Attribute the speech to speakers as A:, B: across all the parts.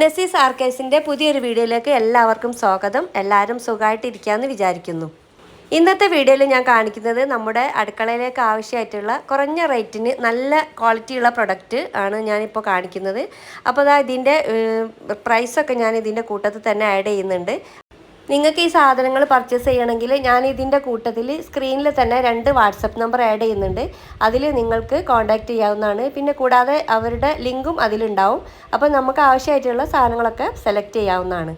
A: നസീസ് ആർക്കേസിന്റെ പുതിയൊരു വീഡിയോയിലേക്ക് എല്ലാവർക്കും സ്വാഗതം. എല്ലാവരും സുഖമായിട്ടിരിക്കാമെന്ന് വിചാരിക്കുന്നു. ഇന്നത്തെ വീഡിയോയിൽ ഞാൻ കാണിക്കുന്നത് നമ്മുടെ അടുക്കളയിലേക്ക് ആവശ്യമായിട്ടുള്ള കുറഞ്ഞ റേറ്റിന് നല്ല ക്വാളിറ്റിയുള്ള പ്രൊഡക്റ്റ് ആണ് ഞാനിപ്പോൾ കാണിക്കുന്നത്. അപ്പോൾ അതാ ഇതിന്റെ പ്രൈസൊക്കെ ഞാൻ ഇതിന്റെ കൂട്ടത്തിൽ തന്നെ ആഡ് ചെയ്യുന്നുണ്ട്. നിങ്ങൾക്ക് ഈ സാധനങ്ങൾ പർച്ചേസ് ചെയ്യണമെങ്കിൽ ഞാൻ ഇതിന്റെ കൂട്ടത്തിൽ സ്ക്രീനിൽ തന്നെ രണ്ട് വാട്സപ്പ് നമ്പർ ആഡ് ചെയ്യുന്നുണ്ട്. അതിൽ നിങ്ങൾക്ക് കോൺടാക്റ്റ് ചെയ്യാവുന്നതാണ്. പിന്നെ കൂടാതെ അവരുടെ ലിങ്കും അതിലുണ്ടാവും. അപ്പോൾ നമുക്ക് ആവശ്യമായിട്ടുള്ള സാധനങ്ങളൊക്കെ സെലക്ട് ചെയ്യാവുന്നതാണ്.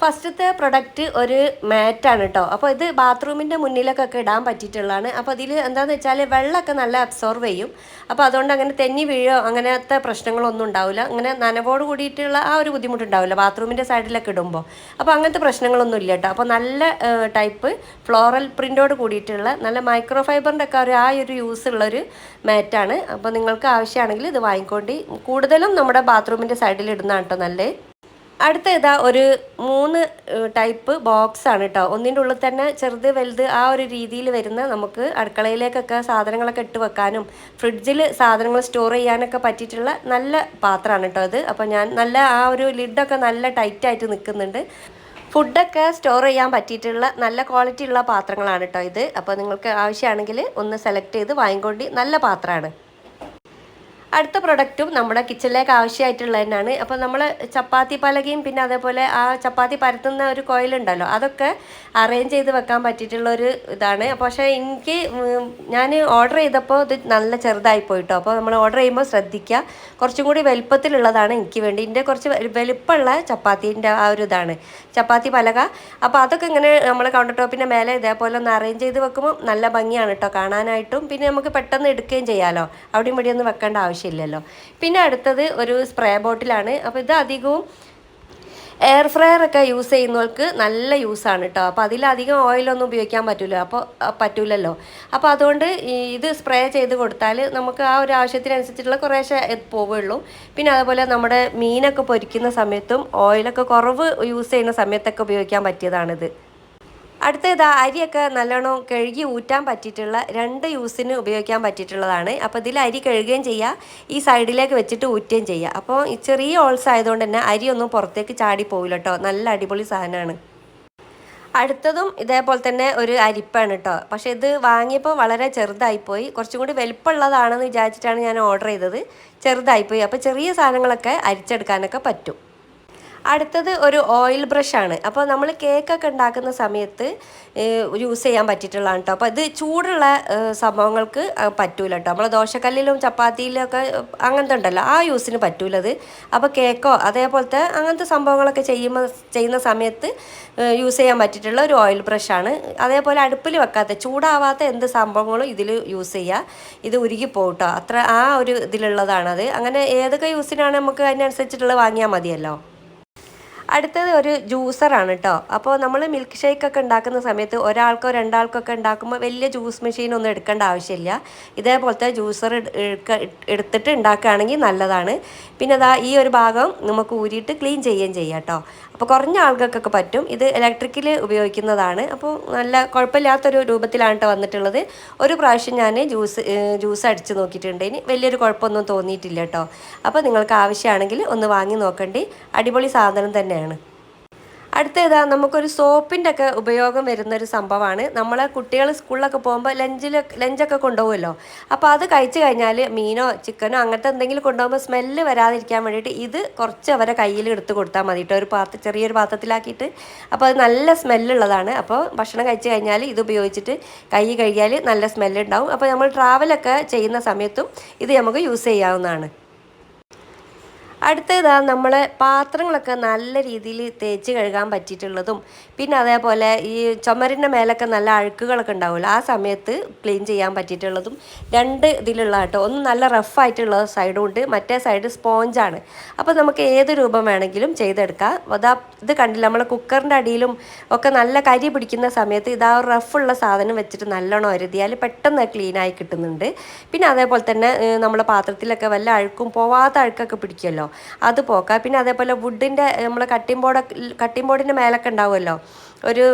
A: ഫസ്റ്റത്തെ പ്രൊഡക്റ്റ് ഒരു മാറ്റാണ് കേട്ടോ അപ്പോൾ ഇത് ബാത്റൂമിന്റെ മുന്നിലൊക്കെ ഇടാൻ പറ്റിയിട്ടുള്ളതാണ്. അപ്പോൾ അതിൽ എന്താണെന്ന് വെച്ചാൽ വെള്ളമൊക്കെ നല്ല അബ്സോർവ് ചെയ്യും. അപ്പോൾ അതുകൊണ്ട് അങ്ങനെ തെന്നി വീഴോ അങ്ങനത്തെ പ്രശ്നങ്ങളൊന്നും ഉണ്ടാവില്ല. അങ്ങനെ നനവോട് കൂടിയിട്ടുള്ള ആ ഒരു ബുദ്ധിമുട്ടുണ്ടാവില്ല ബാത്റൂമിന്റെ സൈഡിലൊക്കെ ഇടുമ്പോൾ അപ്പോൾ അങ്ങനത്തെ പ്രശ്നങ്ങളൊന്നും ഇല്ല കേട്ടോ അപ്പോൾ നല്ല ടൈപ്പ് ഫ്ലോറൽ പ്രിന്റോട് കൂടിയിട്ടുള്ള നല്ല മൈക്രോ ഫൈബറിന്റെ ഒക്കെ ഒരു ആ ഒരു യൂസ് ഉള്ളൊരു മാറ്റാണ്. അപ്പോൾ നിങ്ങൾക്ക് ആവശ്യമാണെങ്കിൽ ഇത് വാങ്ങിക്കൊണ്ട്. കൂടുതലും നമ്മുടെ ബാത്റൂമിന്റെ സൈഡിൽ ഇടുന്നതാണ് കേട്ടോ നല്ലത്. അടുത്ത ഇതാ ഒരു മൂന്ന് ടൈപ്പ് ബോക്സ് ആണ് കേട്ടോ ഒന്നിന്റെ ഉള്ളിൽ തന്നെ ചെറുത് വലുത് ആ ഒരു രീതിയിൽ വരുന്ന നമുക്ക് അടുക്കളയിലേക്കൊക്കെ സാധനങ്ങളൊക്കെ ഇട്ട് വെക്കാനും ഫ്രിഡ്ജിൽ സാധനങ്ങൾ സ്റ്റോർ ചെയ്യാനൊക്കെ പറ്റിയിട്ടുള്ള നല്ല പാത്രമാണ് കേട്ടോ ഇത്. അപ്പോൾ ഞാൻ നല്ല ആ ഒരു ലിഡൊക്കെ നല്ല ടൈറ്റായിട്ട് നിൽക്കുന്നുണ്ട്. ഫുഡൊക്കെ സ്റ്റോർ ചെയ്യാൻ പറ്റിയിട്ടുള്ള നല്ല ക്വാളിറ്റി ഉള്ള പാത്രങ്ങളാണ് കേട്ടോ ഇത്. അപ്പോൾ നിങ്ങൾക്ക് ആവശ്യമാണെങ്കിൽ ഒന്ന് സെലക്ട് ചെയ്ത് വാങ്ങിക്കൊണ്ടി നല്ല പാത്രമാണ്. അടുത്ത പ്രൊഡക്റ്റും നമ്മുടെ കിച്ചണിലേക്ക് ആവശ്യമായിട്ടുള്ളത് തന്നെയാണ് അപ്പോൾ നമ്മൾ ചപ്പാത്തി പലകയും പിന്നെ അതേപോലെ ആ ചപ്പാത്തി പരത്തുന്ന ഒരു കോയിലുണ്ടല്ലോ അതൊക്കെ അറേഞ്ച് ചെയ്ത് വെക്കാൻ പറ്റിയിട്ടുള്ള ഒരു ഇതാണ് പക്ഷേ എനിക്ക് ഞാൻ ഓർഡർ ചെയ്തപ്പോൾ ഇത് നല്ല ചെറുതായി പോയിട്ടോ. അപ്പോൾ നമ്മൾ ഓർഡർ ചെയ്യുമ്പോൾ ശ്രദ്ധിക്കുക. കുറച്ചും കൂടി വലുപ്പത്തിലുള്ളതാണ് എനിക്ക് വേണ്ടി. ഇതിന്റെ കുറച്ച് വലുപ്പമുള്ള ചപ്പാത്തീന്റെ ആ ഒരു ഇതാണ് ചപ്പാത്തി പലക. അപ്പോൾ അതൊക്കെ ഇങ്ങനെ നമ്മൾ കൗണ്ടർ ടോപ്പിന്റെ മേലെ ഇതേപോലെ ഒന്ന് അറേഞ്ച് ചെയ്ത് വെക്കുമ്പോൾ നല്ല ഭംഗിയാണ് കേട്ടോ കാണാനായിട്ടും. പിന്നെ നമുക്ക് പെട്ടെന്ന് എടുക്കുകയും ചെയ്യാമല്ലോ അവിടെയും ഇവിടെയൊന്നും വെക്കേണ്ട വെക്കേണ്ട ആവശ്യമില്ലല്ലോ. പിന്നെ അടുത്തത് ഒരു സ്പ്രേ ബോട്ടിലാണ് അപ്പോൾ ഇത് അധികവും എയർ ഫ്രയർ ഒക്കെ യൂസ് ചെയ്യുന്നവർക്ക് നല്ല യൂസാണ് കേട്ടോ അപ്പോൾ അതിലധികം ഓയിലൊന്നും ഉപയോഗിക്കാൻ പറ്റില്ല അപ്പോൾ പറ്റില്ലല്ലോ അപ്പോൾ അതുകൊണ്ട് ഇത് സ്പ്രേ ചെയ്ത് കൊടുത്താൽ നമുക്ക് ആ ഒരു ആവശ്യത്തിനനുസരിച്ചിട്ടുള്ള കുറേശ്ശെ പോവുള്ളൂ. പിന്നെ അതുപോലെ നമ്മുടെ മീനൊക്കെ പൊരിക്കുന്ന സമയത്തും ഓയിലൊക്കെ കുറവ് യൂസ് ചെയ്യുന്ന സമയത്തൊക്കെ ഉപയോഗിക്കാൻ പറ്റിയതാണിത്. അടുത്ത ഇതാ അരിയൊക്കെ നല്ലോണം കഴുകി ഊറ്റാൻ പറ്റിയിട്ടുള്ള രണ്ട് യൂസിന് ഉപയോഗിക്കാൻ പറ്റിയിട്ടുള്ളതാണ്. അപ്പോൾ ഇതിൽ അരി കഴുകുകയും ചെയ്യുക ഈ സൈഡിലേക്ക് വെച്ചിട്ട് ഊറ്റുകയും ചെയ്യുക അപ്പോൾ ചെറിയ ഓൾസ് ആയതുകൊണ്ട് തന്നെ അരിയൊന്നും പുറത്തേക്ക് ചാടി പോകില്ല കേട്ടോ നല്ല അടിപൊളി സാധനമാണ് അടുത്തതും ഇതേപോലെ തന്നെ ഒരു അരിപ്പാണ് കേട്ടോ പക്ഷെ ഇത് വാങ്ങിയപ്പോൾ വളരെ ചെറുതായിപ്പോയി. കുറച്ചും കൂടി വലിപ്പമുള്ളതാണെന്ന് വിചാരിച്ചിട്ടാണ് ഞാൻ ഓർഡർ ചെയ്തത്. ചെറുതായിപ്പോയി. അപ്പോൾ ചെറിയ സാധനങ്ങളൊക്കെ അരിച്ചെടുക്കാനൊക്കെ പറ്റും. അടുത്തത് ഒരു ഓയിൽ ബ്രഷാണ് അപ്പോൾ നമ്മൾ കേക്കൊക്കെ ഉണ്ടാക്കുന്ന സമയത്ത് യൂസ് ചെയ്യാൻ പറ്റിയിട്ടുള്ളതാണ് കേട്ടോ അപ്പോൾ ഇത് ചൂടുള്ള സംഭവങ്ങൾക്ക് പറ്റൂല കേട്ടോ നമ്മൾ ദോശക്കല്ലിലും ചപ്പാത്തിയിലും ഒക്കെ അങ്ങനത്തെ ഉണ്ടല്ലോ ആ യൂസിന് പറ്റൂലത് അപ്പോൾ കേക്കോ അതേപോലത്തെ അങ്ങനത്തെ സംഭവങ്ങളൊക്കെ ചെയ്യുമ്പോൾ ചെയ്യുന്ന സമയത്ത് യൂസ് ചെയ്യാൻ പറ്റിയിട്ടുള്ള ഒരു ഓയിൽ ബ്രഷാണ് അതേപോലെ അടുപ്പിൽ വെക്കാത്ത ചൂടാവാത്ത എന്ത് സംഭവങ്ങളും ഇതിൽ യൂസ് ചെയ്യുക ഇത് ഉരുകി പോകട്ടോ അത്ര ആ ഒരു ഇതിലുള്ളതാണത് അങ്ങനെ ഏതൊക്കെ യൂസിനാണ് നമുക്ക് അതിനനുസരിച്ചിട്ടുള്ളത് വാങ്ങിയാൽ മതിയല്ലോ? അടുത്തത് ഒരു ജ്യൂസറാണ് കേട്ടോ അപ്പോൾ നമ്മൾ മിൽക്ക് ഷേക്ക് ഒക്കെ ഉണ്ടാക്കുന്ന സമയത്ത് ഒരാൾക്കോ രണ്ടാൾക്കോ ഒക്കെ ഉണ്ടാക്കുമ്പോൾ വലിയ ജ്യൂസ് മെഷീൻ ഒന്നും എടുക്കേണ്ട ആവശ്യമില്ല. ഇതേപോലത്തെ ജ്യൂസർ എടുത്തിട്ട് ഉണ്ടാക്കുകയാണെങ്കിൽ നല്ലതാണ്. പിന്നെ അതാ ഈ ഒരു ഭാഗം നമുക്ക് ഊരിയിട്ട് ക്ലീൻ ചെയ്യുകയും ചെയ്യാം കേട്ടോ അപ്പോൾ കുറഞ്ഞ ആൾക്കാർക്കൊക്കെ പറ്റും. ഇത് ഇലക്ട്രിക്കിൽ ഉപയോഗിക്കുന്നതാണ്. അപ്പോൾ നല്ല കുഴപ്പമില്ലാത്തൊരു രൂപത്തിലാണ് കേട്ടോ വന്നിട്ടുള്ളത്. ഒരു പ്രാവശ്യം ഞാൻ ജ്യൂസ് ജ്യൂസ് അടിച്ച് നോക്കിയിട്ടുണ്ട്. ഇനി വലിയൊരു കുഴപ്പമൊന്നും തോന്നിയിട്ടില്ല കേട്ടോ അപ്പോൾ നിങ്ങൾക്ക് ആവശ്യമാണെങ്കിൽ ഒന്ന് വാങ്ങി നോക്കണ്ടി. അടിപൊളി സാധനം തന്നെയാണ്. അടുത്ത നമുക്കൊരു സോപ്പിന്റെ ഒക്കെ ഉപയോഗം വരുന്നൊരു സംഭവമാണ്. നമ്മൾ കുട്ടികൾ സ്കൂളിലൊക്കെ പോകുമ്പോൾ ലഞ്ചിൽ ലഞ്ചൊക്കെ കൊണ്ടുപോകുമല്ലോ. അപ്പോൾ അത് കഴിച്ചു കഴിഞ്ഞാൽ മീനോ ചിക്കനോ അങ്ങനത്തെ എന്തെങ്കിലും കൊണ്ടുപോകുമ്പോൾ സ്മെല്ല് വരാതിരിക്കാൻ വേണ്ടിയിട്ട് ഇത് കുറച്ച് അവരെ കയ്യിൽ എടുത്ത് കൊടുത്താൽ മതി കേട്ടോ. ഒരു പാത്ര ചെറിയൊരു പാത്രത്തിലാക്കിയിട്ട്. അപ്പോൾ അത് നല്ല സ്മെല്ലുള്ളതാണ്. അപ്പോൾ ഭക്ഷണം കഴിച്ചു കഴിഞ്ഞാൽ ഇത് ഉപയോഗിച്ചിട്ട് കൈ കഴുകിയാൽ നല്ല സ്മെല്ലുണ്ടാവും. അപ്പോൾ നമ്മൾ ട്രാവലൊക്കെ ചെയ്യുന്ന സമയത്തും ഇത് നമുക്ക് യൂസ് ചെയ്യാവുന്നതാണ്. അടുത്തതാ നമ്മൾ പാത്രങ്ങളൊക്കെ നല്ല രീതിയിൽ തേച്ച് കഴുകാൻ പറ്റിയിട്ടുള്ളതും പിന്നെ അതേപോലെ ഈ ചുമരിന്റെ മേലൊക്കെ നല്ല അഴുക്കുകളൊക്കെ ഉണ്ടാവുമല്ലോ ആ സമയത്ത് ക്ലീൻ ചെയ്യാൻ പറ്റിയിട്ടുള്ളതും രണ്ട് ഇതിലുള്ള കേട്ടോ. ഒന്ന് നല്ല റഫായിട്ടുള്ള സൈഡും ഉണ്ട് മറ്റേ സൈഡ് സ്പോഞ്ചാണ് അപ്പോൾ നമുക്ക് ഏത് രൂപം വേണമെങ്കിലും ചെയ്തെടുക്കാം. അതാ ഇത് കണ്ടില്ല നമ്മൾ കുക്കറിന്റെ അടിയിലും ഒക്കെ നല്ല കരി പിടിക്കുന്ന സമയത്ത് ഇതാ റഫുള്ള സാധനം വെച്ചിട്ട് നല്ലോണം ഒരുതിയാൽ പെട്ടെന്ന് ക്ലീനായി കിട്ടുന്നുണ്ട്. പിന്നെ അതേപോലെ തന്നെ നമ്മുടെ പാത്രത്തിലൊക്കെ വല്ല അഴുക്കും പോവാത്ത അഴുക്കൊക്കെ പിടിക്കുമല്ലോ അത് പോക്കാം. പിന്നെ അതേപോലെ വുഡിന്റെ നമ്മൾ കട്ടിംഗ് ബോർഡ് കട്ടിംഗ് ബോർഡിന്റെ മേലൊക്കെ ഉണ്ടാവുമല്ലോ? ഒരു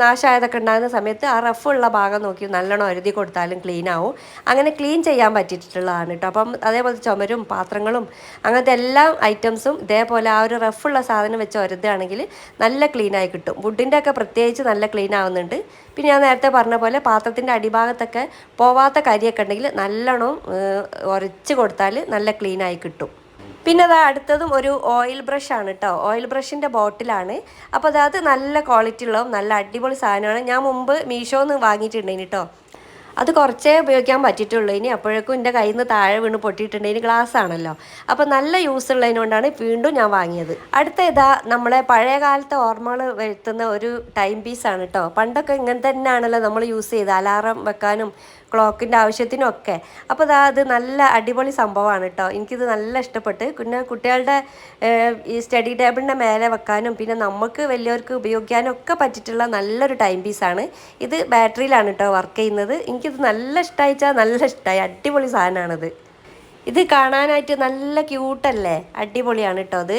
A: നാശമായതൊക്കെ ഉണ്ടാകുന്ന സമയത്ത് ആ റഫുള്ള ഭാഗം നോക്കി നല്ലോണം ഒരുതി കൊടുത്താലും ക്ലീൻ ആവും. അങ്ങനെ ക്ലീൻ ചെയ്യാൻ പറ്റിയിട്ടുള്ളതാണ് കേട്ടോ അപ്പം അതേപോലെ ചുമരും പാത്രങ്ങളും അങ്ങനത്തെ എല്ലാ ഐറ്റംസും ഇതേപോലെ ആ ഒരു റഫുള്ള സാധനം വെച്ച് ഒരുതാണെങ്കിൽ നല്ല ക്ലീനായി കിട്ടും. വുഡിന്റെ ഒക്കെ പ്രത്യേകിച്ച് നല്ല ക്ലീൻ ആവുന്നുണ്ട്. പിന്നെ ഞാൻ നേരത്തെ പറഞ്ഞ പോലെ പാത്രത്തിന്റെ അടിഭാഗത്തൊക്കെ പോവാത്ത കരിയൊക്കെ ഉണ്ടെങ്കിൽ നല്ലോണം ഉരച്ച് കൊടുത്താൽ നല്ല ക്ലീനായി കിട്ടും. പിന്നെ അത് അടുത്തതും ഒരു ഓയിൽ ബ്രഷ് ആണ് കേട്ടോ ഓയിൽ ബ്രഷിന്റെ ബോട്ടിലാണ് അപ്പോൾ അതായത് നല്ല ക്വാളിറ്റി ഉള്ളതും നല്ല അടിപൊളി സാധനമാണ്. ഞാൻ മുമ്പ് മീഷോന്ന് വാങ്ങിയിട്ടുണ്ടായിന് കേട്ടോ അത് കുറച്ചേ ഉപയോഗിക്കാൻ പറ്റിയിട്ടുള്ളൂ. ഇനി അപ്പോഴേക്കും എന്റെ കയ്യിൽ നിന്ന് താഴെ വീണ് പൊട്ടിയിട്ടുണ്ട് ഇനി ഗ്ലാസ് ആണല്ലോ. അപ്പോൾ നല്ല യൂസ് ഉള്ളതിനോണ്ടാണ് വീണ്ടും ഞാൻ വാങ്ങിയത്. അടുത്ത ഇതാ നമ്മളെ പഴയ കാലത്തെ ഓർമ്മകൾ വരുത്തുന്ന ഒരു ടൈം പീസാണ് കേട്ടോ പണ്ടൊക്കെ ഇങ്ങനെ തന്നെയാണല്ലോ നമ്മൾ യൂസ് ചെയ്ത് അലാറം വെക്കാനും ക്ലോക്കിന്റെ ആവശ്യത്തിനൊക്കെ. അപ്പോൾ അതാ അത് നല്ല അടിപൊളി സംഭവമാണ് കേട്ടോ. എനിക്കിത് നല്ല ഇഷ്ടപ്പെട്ട്. പിന്നെ കുട്ടികളുടെ ഈ സ്റ്റഡി ടേബിളിന്റെ മേലെ വെക്കാനും പിന്നെ നമുക്ക് വലിയവർക്ക് ഉപയോഗിക്കാനും ഒക്കെ പറ്റിയിട്ടുള്ള നല്ലൊരു ടൈം പീസാണ്. ഇത് ബാറ്ററിയിലാണ് കേട്ടോ വർക്ക് ചെയ്യുന്നത്. എനിക്കിത് നല്ല ഇഷ്ടമായിച്ചാൽ നല്ല ഇഷ്ടമായി അടിപൊളി സാധനമാണിത്. ഇത് കാണാനായിട്ട് നല്ല ക്യൂട്ടല്ലേ? അടിപൊളിയാണ് കേട്ടോ അത്.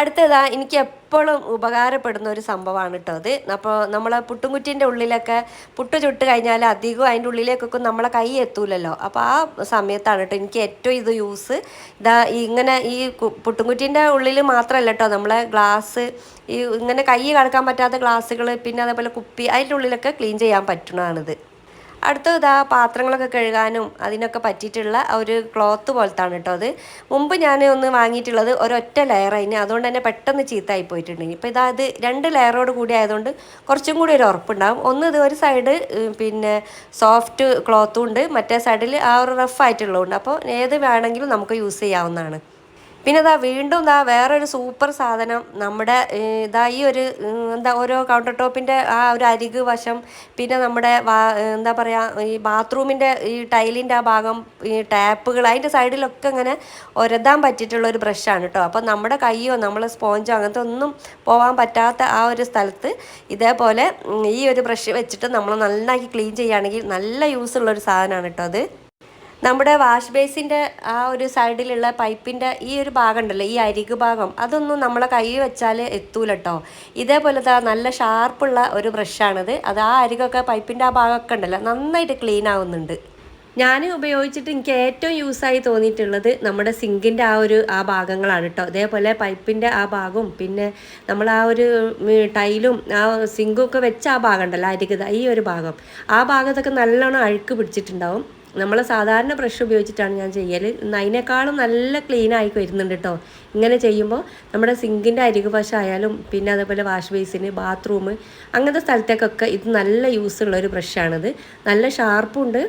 A: അടുത്തതാ എനിക്ക് എപ്പോഴും ഉപകാരപ്പെടുന്ന ഒരു സംഭവമാണ് കേട്ടോ അത്. അപ്പോൾ നമ്മൾ പുട്ടുംകുറ്റിന്റെ ഉള്ളിലൊക്കെ പുട്ട് ചുട്ട് കഴിഞ്ഞാൽ അധികം അതിന്റെ ഉള്ളിലേക്കൊക്കെ നമ്മളെ കൈ എത്തൂലല്ലോ. അപ്പോൾ ആ സമയത്താണ് കേട്ടോ എനിക്ക് ഏറ്റവും ഇത് യൂസ്. ഇതാ ഇങ്ങനെ ഈ പുട്ടുംകുറ്റിന്റെ ഉള്ളിൽ മാത്രമല്ല കേട്ടോ നമ്മളെ ഗ്ലാസ് ഈ ഇങ്ങനെ കൈ കടക്കാൻ പറ്റാത്ത ഗ്ലാസ്സുകൾ പിന്നെ അതേപോലെ കുപ്പി അതിന്റെ ഉള്ളിലൊക്കെ ക്ലീൻ ചെയ്യാൻ പറ്റുന്നതാണിത് അടുത്ത ഇതാ പാത്രങ്ങളൊക്കെ കഴുകാനും അതിനൊക്കെ പറ്റിയിട്ടുള്ള ഒരു ക്ലോത്ത് പോലത്താണ് കേട്ടോ അത്. മുമ്പ് ഞാൻ ഒന്ന് വാങ്ങിയിട്ടുള്ളത് ഒരൊറ്റ ലെയർ അതിന് അതുകൊണ്ട് തന്നെ പെട്ടെന്ന് ചീത്തായി പോയിട്ടുണ്ട്. ഇപ്പോൾ ഇതാ ഇത് രണ്ട് ലെയറോട് കൂടി ആയതുകൊണ്ട് കുറച്ചും കൂടി ഒരു ഉറപ്പുണ്ടാകും ഒന്ന് ഇത് ഒരു സൈഡ് പിന്നെ സോഫ്റ്റ് ക്ലോത്തും ഉണ്ട്. മറ്റേ സൈഡിൽ ആ ഒരു റഫ് ആയിട്ടുള്ളതുണ്ട്. അപ്പോൾ ഏത് വേണമെങ്കിലും നമുക്ക് യൂസ് ചെയ്യാവുന്നതാണ്. പിന്നെ ഇതാ വീണ്ടും ഇതാ വേറൊരു സൂപ്പർ സാധനം നമ്മുടെ ഇതാ ഈ ഒരു എന്താ ഓരോ കൗണ്ടർ ടോപ്പിന്റെ ആ ഒരു അരിക് വശം പിന്നെ നമ്മുടെ എന്താ പറയുക ഈ ബാത്റൂമിന്റെ ഈ ടൈലിന്റെ ആ ഭാഗം ഈ ടാപ്പുകൾ അതിന്റെ സൈഡിലൊക്കെ ഇങ്ങനെ ഒരതാൻ പറ്റിയിട്ടുള്ള ഒരു ബ്രഷാണ് കേട്ടോ അപ്പം നമ്മുടെ കൈയോ നമ്മളെ സ്പോഞ്ചോ അങ്ങനത്തെ ഒന്നും പോകാൻ പറ്റാത്ത ആ ഒരു സ്ഥലത്ത് ഇതേപോലെ ഈ ഒരു ബ്രഷ് വെച്ചിട്ട് നമ്മൾ നന്നാക്കി ക്ലീൻ ചെയ്യുകയാണെങ്കിൽ നല്ല യൂസ് ഉള്ള ഒരു സാധനമാണ് കേട്ടോ അത്. നമ്മുടെ വാഷ് ബേസിന്റെ ആ ഒരു സൈഡിലുള്ള പൈപ്പിന്റെ ഈ ഒരു ഭാഗം ഉണ്ടല്ലോ ഈ അരികു ഭാഗം അതൊന്നും നമ്മളെ കൈ വെച്ചാൽ എത്തൂല കേട്ടോ ഇതേപോലത്തെ നല്ല ഷാർപ്പുള്ള ഒരു ബ്രഷാണിത്. അത് ആ അരികൊക്കെ പൈപ്പിന്റെ ആ ഭാഗമൊക്കെ ഉണ്ടല്ലോ നന്നായിട്ട് ക്ലീൻ ആവുന്നുണ്ട്. ഞാൻ ഉപയോഗിച്ചിട്ട് എനിക്ക് ഏറ്റവും യൂസായി തോന്നിയിട്ടുള്ളത് നമ്മുടെ സിങ്കിന്റെ ആ ഒരു ആ ഭാഗങ്ങളാണ് കേട്ടോ. അതേപോലെ പൈപ്പിന്റെ ആ ഭാഗവും പിന്നെ നമ്മൾ ആ ഒരു ടൈലും ആ സിങ്കും ഒക്കെ വെച്ച ആ ഭാഗം ഉണ്ടല്ലോ അരികത ഈ ഒരു ഭാഗം. ആ ഭാഗത്തൊക്കെ നല്ലോണം അഴുക്ക് പിടിച്ചിട്ടുണ്ടാവും. നമ്മൾ സാധാരണ ബ്രഷ് ഉപയോഗിച്ചിട്ടാണ് ഞാൻ ചെയ്യൽ അതിനേക്കാളും നല്ല ക്ലീൻ ആയി വരുന്നുണ്ട് കേട്ടോ ഇങ്ങനെ ചെയ്യുമ്പോൾ നമ്മുടെ സിങ്കിന്റെ അരികു വശമായാലും പിന്നെ അതേപോലെ വാഷ് ബേസിന് ബാത്റൂം അങ്ങനത്തെ സ്ഥലത്തേക്കൊക്കെ ഇത് നല്ല യൂസ് ഉള്ള ഒരു ബ്രഷാണിത് നല്ല ഷാർപ്പുണ്ട്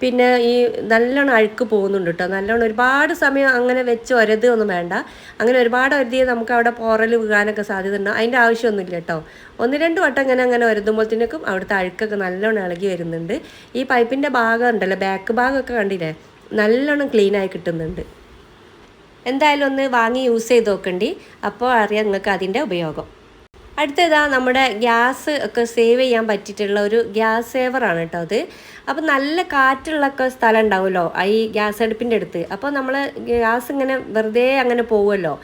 A: പിന്നെ ഈ നല്ലോണം അഴുക്ക് പോകുന്നുണ്ട് കേട്ടോ നല്ലോണം ഒരുപാട് സമയം അങ്ങനെ വെച്ച് ഒരത് ഒന്നും വേണ്ട. അങ്ങനെ ഒരുപാട് ഒരുതിയെ നമുക്ക് അവിടെ പോറൽ വീഴാനൊക്കെ സാധ്യത ഉണ്ട് അതിന്റെ ആവശ്യമൊന്നുമില്ല കേട്ടോ ഒന്ന് രണ്ട് വട്ടം അങ്ങനെ അങ്ങനെ ഒരതുമ്പോഴത്തേക്കും അവിടുത്തെ അഴുക്കൊക്കെ നല്ലോണം ഇളകി വരുന്നുണ്ട്. ഈ പൈപ്പിന്റെ ഭാഗം ഉണ്ടല്ലോ ബാക്ക് ഭാഗമൊക്കെ കണ്ടില്ലേ? നല്ലോണം ക്ലീനായി കിട്ടുന്നുണ്ട്. എന്തായാലും ഒന്ന് വാങ്ങി യൂസ് ചെയ്ത് നോക്കണ്ടി. അപ്പോൾ അറിയാം നിങ്ങൾക്ക് അതിന്റെ ഉപയോഗം. അടുത്തതാ നമ്മുടെ ഗ്യാസ് ഒക്കെ സേവ് ചെയ്യാൻ പറ്റിയിട്ടുള്ള ഒരു ഗ്യാസ് സേവറാണ് കേട്ടോ അത്. അപ്പോൾ നല്ല കാറ്റുള്ളൊക്കെ സ്ഥലം ഉണ്ടാവുമല്ലോ ഈ ഗ്യാസ് അടുപ്പിന്റെ അടുത്ത്. അപ്പോൾ നമ്മൾ ഗ്യാസ് ഇങ്ങനെ വെറുതെ അങ്ങനെ പോകുമല്ലോ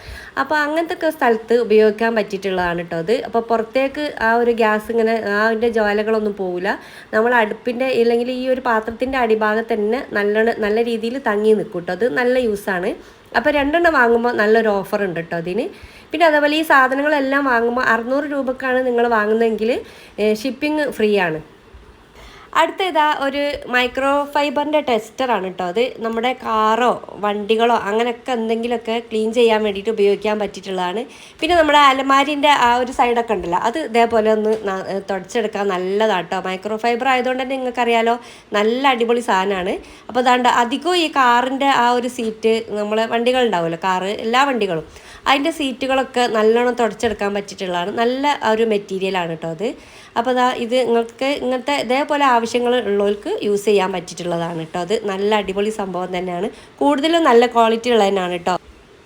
A: അപ്പോൾ അങ്ങനത്തെ ഒക്കെ സ്ഥലത്ത് ഉപയോഗിക്കാൻ പറ്റിയിട്ടുള്ളതാണ് കേട്ടോ അത്. അപ്പോൾ പുറത്തേക്ക് ആ ഒരു ഗ്യാസ് ഇങ്ങനെ ആ അതിന്റെ ജ്വാലകളൊന്നും പോവില്ല. നമ്മൾ അടുപ്പിന്റെ ഇല്ലെങ്കിൽ ഈ ഒരു പാത്രത്തിന്റെ അടിഭാഗത്ത് തന്നെ നല്ല നല്ല രീതിയിൽ തങ്ങി നിൽക്കും കേട്ടോ. അത് നല്ല യൂസാണ്. അപ്പോൾ രണ്ടെണ്ണം വാങ്ങുമ്പോൾ നല്ലൊരു ഓഫർ ഉണ്ട് കേട്ടോ അതിന്. പിന്നെ അതേപോലെ ഈ സാധനങ്ങളെല്ലാം വാങ്ങുമ്പോൾ അറുന്നൂറ് രൂപക്കാണ് നിങ്ങൾ വാങ്ങുന്നതെങ്കിൽ ഷിപ്പിംഗ് ഫ്രീ ആണ്. അടുത്ത ഇതാ ഒരു മൈക്രോ ഫൈബറിന്റെ ടെസ്റ്ററാണ് കേട്ടോ. അത് നമ്മുടെ കാറോ വണ്ടികളോ അങ്ങനെയൊക്കെ എന്തെങ്കിലുമൊക്കെ ക്ലീൻ ചെയ്യാൻ വേണ്ടിയിട്ട് ഉപയോഗിക്കാൻ പറ്റിയിട്ടുള്ളതാണ്. പിന്നെ നമ്മുടെ അലമാരിന്റെ ആ ഒരു സൈഡൊക്കെ ഉണ്ടല്ലോ അത് ഇതേപോലെ ഒന്ന് തുടച്ചെടുക്കാൻ നല്ലതാണ് കേട്ടോ. മൈക്രോ ഫൈബർ ആയതുകൊണ്ട് തന്നെ നിങ്ങൾക്കറിയാലോ നല്ല അടിപൊളി സാധനമാണ്. അപ്പോൾ അതാണ്ട് അധികവും ഈ കാറിന്റെ ആ ഒരു സീറ്റ് നമ്മളെ വണ്ടികളുണ്ടാവുമല്ലോ കാറ് എല്ലാ വണ്ടികളും. അതിന്റെ സീറ്റുകളൊക്കെ നല്ലോണം തുടച്ചെടുക്കാൻ പറ്റിയിട്ടുള്ളതാണ്. നല്ല ഒരു മെറ്റീരിയലാണ് കേട്ടോ അത്. അപ്പോൾ അതാ ഇത് നിങ്ങൾക്ക് ഇങ്ങനത്തെ ഇതേപോലെ ആവശ്യങ്ങൾ ഉള്ളവർക്ക് യൂസ് ചെയ്യാൻ പറ്റിയിട്ടുള്ളതാണ് കേട്ടോ അത് നല്ല അടിപൊളി സംഭവം തന്നെയാണ്. കൂടുതലും നല്ല ക്വാളിറ്റി ഉള്ളതിനാണ് കേട്ടോ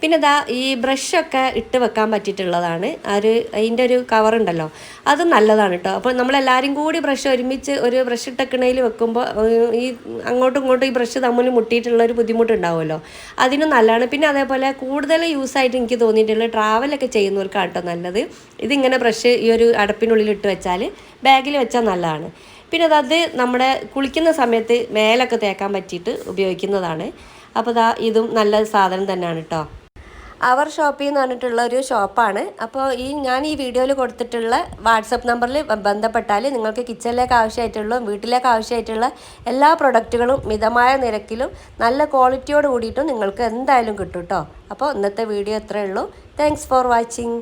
A: പിന്നെ ഇതാ ഈ ബ്രഷൊക്കെ ഇട്ട് വെക്കാൻ പറ്റിയിട്ടുള്ളതാണ്. ഒരു അതിന്റെ ഒരു കവർ ഉണ്ടല്ലോ. അത് നല്ലതാണ് കേട്ടോ അപ്പോൾ നമ്മളെല്ലാവരും കൂടി ബ്രഷ് ഒരുമിച്ച് ഒരു ബ്രഷ് ഇട്ടക്കിണയിൽ വെക്കുമ്പോൾ ഈ അങ്ങോട്ടും ഇങ്ങോട്ടും ഈ ബ്രഷ് തമ്മിൽ മുട്ടിയിട്ടുള്ള ഒരു ബുദ്ധിമുട്ടുണ്ടാവുമല്ലോ. അതിനും നല്ലതാണ്. പിന്നെ അതേപോലെ കൂടുതൽ യൂസ് ആയിട്ട് എനിക്ക് തോന്നിയിട്ടുള്ള ട്രാവലൊക്കെ ചെയ്യുന്നവർക്കാണ് കേട്ടോ നല്ലത്. ഇതിങ്ങനെ ബ്രഷ് ഈ ഒരു അടപ്പിനുള്ളിൽ ഇട്ട് വെച്ചാൽ ബാഗിൽ വെച്ചാൽ നല്ലതാണ്. പിന്നെ അത് നമ്മുടെ കുളിക്കുന്ന സമയത്ത് മേലൊക്കെ തേക്കാൻ പറ്റിയിട്ട് ഉപയോഗിക്കുന്നതാണ്. അപ്പോൾ ഇതാ ഇതും നല്ല സാധനം തന്നെയാണ് കേട്ടോ അവർ ഷോപ്പ് എന്ന് പറഞ്ഞിട്ടുള്ള ഒരു ഷോപ്പാണ്. അപ്പോൾ ഈ ഞാൻ ഈ വീഡിയോയിൽ കൊടുത്തിട്ടുള്ള വാട്സപ്പ് നമ്പറിൽ ബന്ധപ്പെട്ടാൽ നിങ്ങൾക്ക് കിച്ചണിലേക്ക് ആവശ്യമായിട്ടുള്ള വീട്ടിലേക്ക് ആവശ്യമായിട്ടുള്ള എല്ലാ പ്രൊഡക്റ്റുകളും മിതമായ നിരക്കിലും നല്ല ക്വാളിറ്റിയോട് കൂടിയിട്ടും നിങ്ങൾക്ക് എന്തായാലും കിട്ടും കേട്ടോ അപ്പോൾ ഇന്നത്തെ വീഡിയോ ഇത്രയേ ഉള്ളൂ. Thanks for watching